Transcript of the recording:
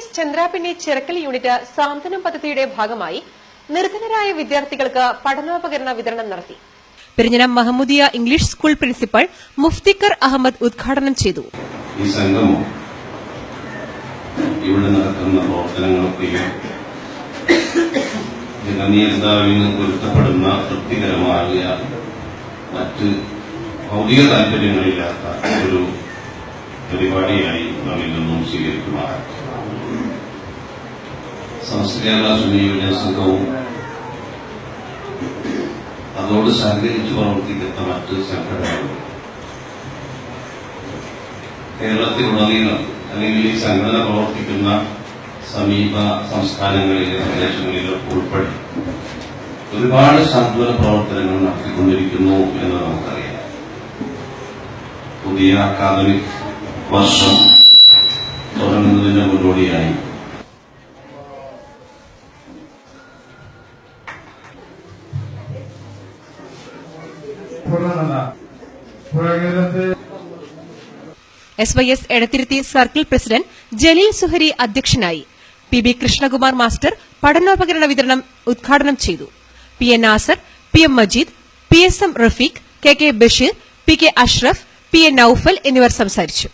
S Chandrapinni Chirakkal unit Santhwanam പദ്ധതിയുടെ ഭാഗമായി നിർധനരായ വിദ്യാർത്ഥികൾക്ക് പഠനോപകരണ വിതരണം നടത്തി. Perinjanam Mahmoodiya English school principal Mufthikar Ahammed ഉദ്ഘാടനം ചെയ്തു. ഈ സംഗമം ഇവിടെ നടക്കുന്ന പ്രവർത്തനങ്ങളൊക്കെയും ജനനീയതാവിന് പൊരുത്തപ്പെടുന്ന തൃപ്തികരമായ മറ്റ് ഭൗതിക താല്പര്യങ്ങളില്ലാത്ത ഒരു പരിപാടിയായി നാം ഇന്നും സ്വീകരിക്കുമാറാം യുവജന സംഘവും അതോട് സഹകരിച്ച് പ്രവർത്തിക്കുന്ന മറ്റ് സംഘടനകളും കേരളത്തിലുടനീളം അല്ലെങ്കിൽ ഈ സംഘടന പ്രവർത്തിക്കുന്ന സമീപ സംസ്ഥാനങ്ങളിലെ പ്രദേശങ്ങളിലൊക്കെ ഉൾപ്പെടെ ഒരുപാട് സാന്ത്വന പ്രവർത്തനങ്ങൾ നടത്തിക്കൊണ്ടിരിക്കുന്നു എന്ന് നമുക്കറിയാം. പുതിയ അക്കാദമിക് വർഷം തുടങ്ങുന്നതിന് മുന്നോടിയായി S Y S Edathiruthi circle president Jaleel Suhari അധ്യക്ഷനായി. പി ബി കൃഷ്ണകുമാർ മാസ്റ്റർ പഠനോപകരണ വിതരണം ഉദ്ഘാടനം ചെയ്തു. P N Nasar P M Majeed P S M Rafeeq K K Basheer P K Ashraf P A Noufal എന്നിവർ സംസാരിച്ചു.